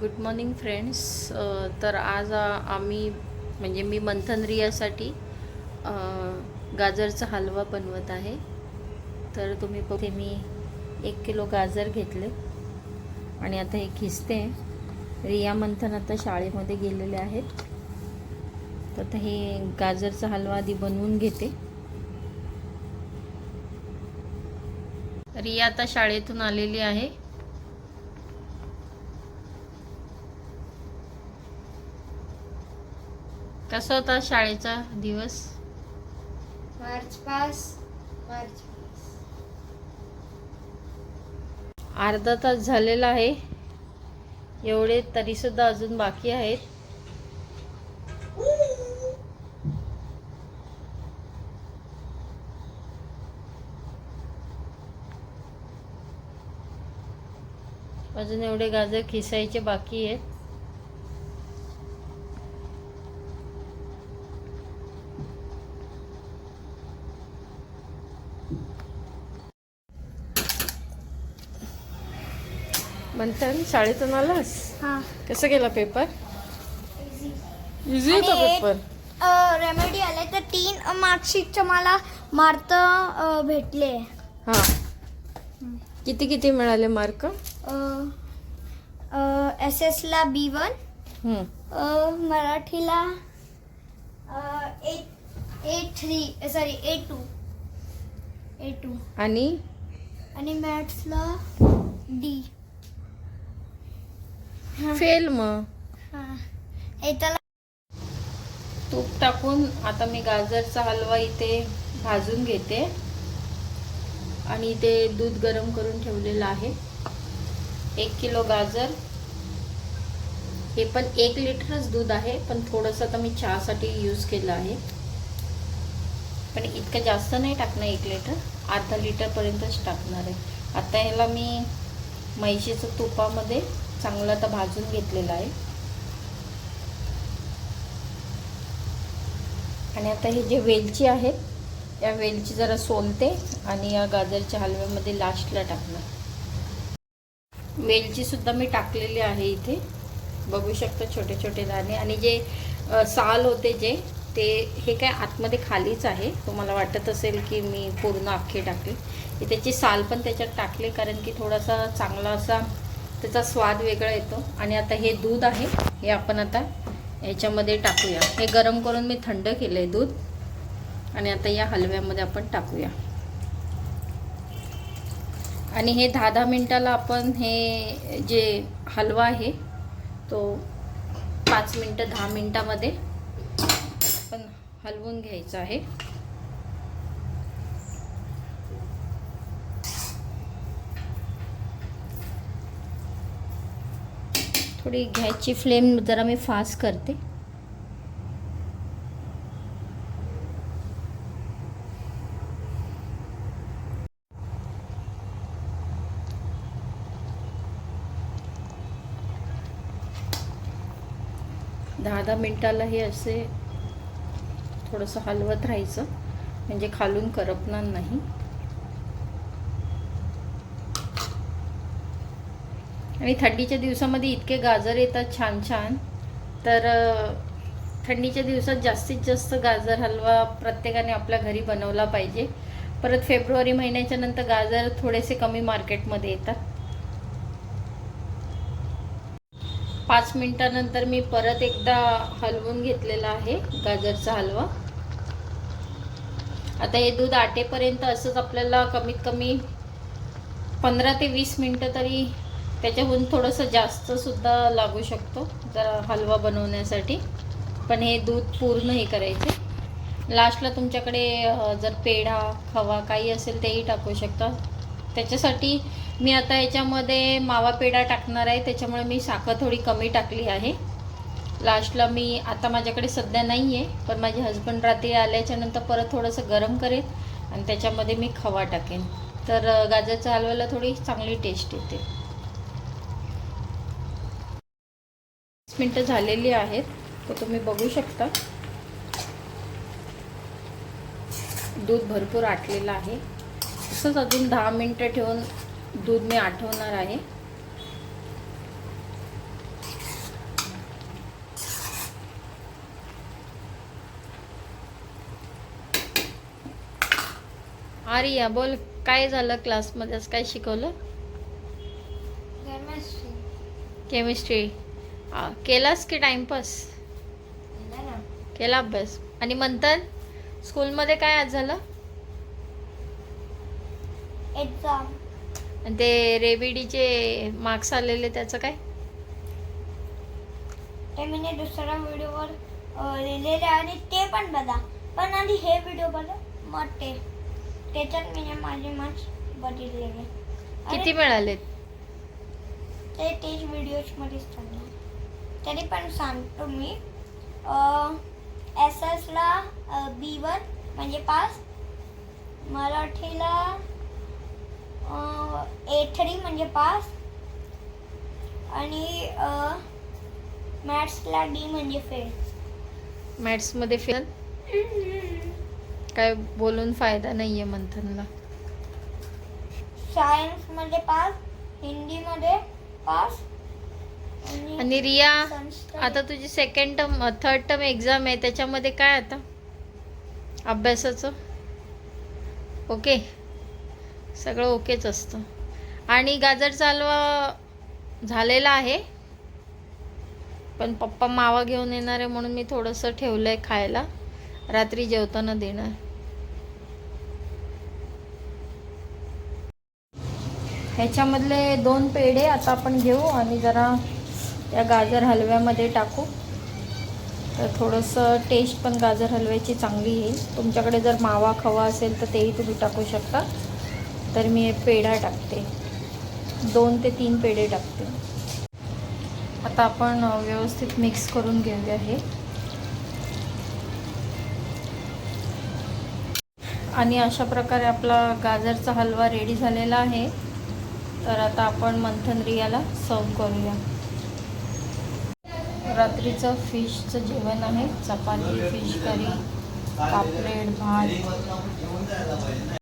Good morning friends तर आज आम्ही म्हणजे मी मंथन रियासाठी गाजरचा हलवा बनवत आहे. तर तुम्ही बघते मी एक किलो गाजर घेतले. आणि आता हे खिसते. रिया मंथन आता शाळेमध्ये गेलेले आहेत. तर आता हे गाजरचा हलवा आधी बनवून घेते. रिया आता शाळेतून आलेली आहे. कसा होता शाळेचा दिवस? March past march past. अर्धा तास झालेला आहे. एवढे तरीसुद्धा अजून बाकी आहेत. अजून एवढे गाजर खिसायचे बाकी आहेत. मंथन शाळेतून आलास? हा. कसं गेला पेपर इझी होता आणि पेपर रेमेडी आले तर तीन मार्कशीटचे मला मार्क भेटले. हा. किती किती मिळाले मार्क एस एस ला बी वन मराठीला A A three sorry A two A two आणि? आणि मॅथ्सला डी फेल मग. तूप टाकून आता मी गाजरचा हलवा इथे भाजून घेते. आणि इथे दूध गरम करून ठेवलेलं आहे. एक किलो गाजर. हे पण एक लिटरच दूध आहे पण थोडंसं आता मी चहासाठी यूज केलं आहे. पण इतकं जास्त नाही टाकणार एक लिटर अर्धा लिटरपर्यंतच टाकणार आहे. आता ह्याला मी म्हैशीचं तुपामध्ये चांगलं आता भाजून घेतलेलं आहे. आणि आता हे जे वेलची आहेत या वेलची जरा सोलते आणि या गाजरच्या हलव्यामध्ये लास्टला टाकणार. वेलचीसुद्धा मी टाकलेली आहे इथे. बघू शकता छोटे छोटे दाणे. आणि जे साल होते जे ते हे काय आतमध्ये खालीच आहे. तुम्हाला वाटत असेल की मी पूर्ण अख्खे टाकले. त्याची साल पण त्याच्यात टाकले कारण की थोडासा चांगला असा त्याचा स्वाद वेगळा येतो. आणि आता हे दूध आहे. हे आपण आता याच्यामध्ये टाकूया. हे गरम करून मी थंड केलं आहे दूध. आणि आता या हलव्यामध्ये आपण टाकूया. आणि हे दहा दहा मिनटाला आपण हे जे हलवा आहे तो पाच मिनटं दहा मिनटामध्ये आपण हलवून घ्यायचा आहे. थोडी गॅसची फ्लेम जरा मी फास्ट करते. दहा दहा मिनटाला हे असे थोडंसं हलवत राहायचं. म्हणजे खालून करपणार नाही. आणि थंडीच्या दिवसामध्ये इतके गाजर येतात छान छान. तर थंडीच्या दिवसात जास्तीत जास्त गाजर हलवा प्रत्येकाने आपल्या घरी बनवला पाहिजे. परत फेब्रुवारी महिन्याच्या नंतर गाजर थोडेसे कमी मार्केटमध्ये येतात. पाच मिनिटानंतर मी परत एकदा हलवून घेतलेला आहे गाजरचा हलवा. आता हे दूध आटेपर्यंत असंच आपल्याला कमीत कमी पंधरा ते वीस मिनटं तरी त्याच्याहून थोडंसं जास्तसुद्धा लागू शकतो जरा हलवा बनवण्यासाठी. पण हे दूध पूर्ण हे करायचे. लास्टला तुमच्याकडे जर पेढा खवा काही असेल तेही टाकू शकता. त्याच्यासाठी मी आता याच्यामध्ये मावा पेढा टाकणार आहे त्याच्यामुळे मी साखर थोडी कमी टाकली आहे. लास्टला मी आता माझ्याकडे सध्या नाही आहे पण माझे हस्बंड रात्री आल्याच्यानंतर परत थोडंसं गरम करेन आणि त्याच्यामध्ये मी खवा टाकेन. तर गाजरच्या हलव्याला थोडी चांगली टेस्ट येते. मिनटं झालेली आहेत तर तुम्ही बघू शकता. दूध भरपूर आटलेलं आहे. तसंच अजून दहा मिनटं ठेवून दूध मी आठवणार आहे. आर्या बोल काय झालं क्लासमध्ये काय शिकवलं? केमिस्ट्री केलास की टाइमपास केला अभ्यास. आणि मंथन स्कूलमध्ये काय आज झालं? एक्झाम आणि ते रेबिडीचे मार्क्स आलेले त्याचं काय? ते मी दुसऱ्या व्हिडिओवर लिहिलेले आणि ते पण बघा. पण आधी हे व्हिडिओ बघा. मग ते. त्याच्यात मी माझे मार्क्स बघितलेले. किती मिळालेत? ते तेच व्हिडिओजमध्येच चालणार तरी पण सांगतो मी. एस एसला बी वन म्हणजे पास. मराठीला ए थ्री म्हणजे पास. आणि मॅथ्सला डी म्हणजे फेल. मॅथ्समध्ये फेल? काय बोलून फायदा नाही आहे मंथनला. सायन्समध्ये पास हिंदीमध्ये पास. आणि रिया आता तुझी second term third term exam आहे त्याच्यामध्ये काय आता? अभ्यासाचं? ओके सगळं ओकेच असतं. आणि गाजर चालवा झालेला आहे. पण पप्पा मावा घेऊन येणार आहे म्हणून मी थोडंसं ठेवलं आहे खायला. रात्री जेवताना देणार. ह्याच्यामधले दोन पेढे आता आपण घेऊ आणि जरा या गाजर हलव्यामध्ये टाकू. तर थोडंसं टेस्ट पण गाजर हलव्याची चांगली येईल. तुमच्याकडे जर मावा खवा असेल तर तेही तुम्ही टाकू शकता. तर मी पेढा टाकते. दोन ते तीन पेढे टाकते. आता आपण व्यवस्थित मिक्स करून घेऊया हे. आणि अशा प्रकारे आपला गाजरचा हलवा रेडी झालेला आहे. तर आता आपण मंथन रियाला सर्व करूया. रात्रीचं फिशचं जेवण आहे. चपाती फिश करी पापलेट भात.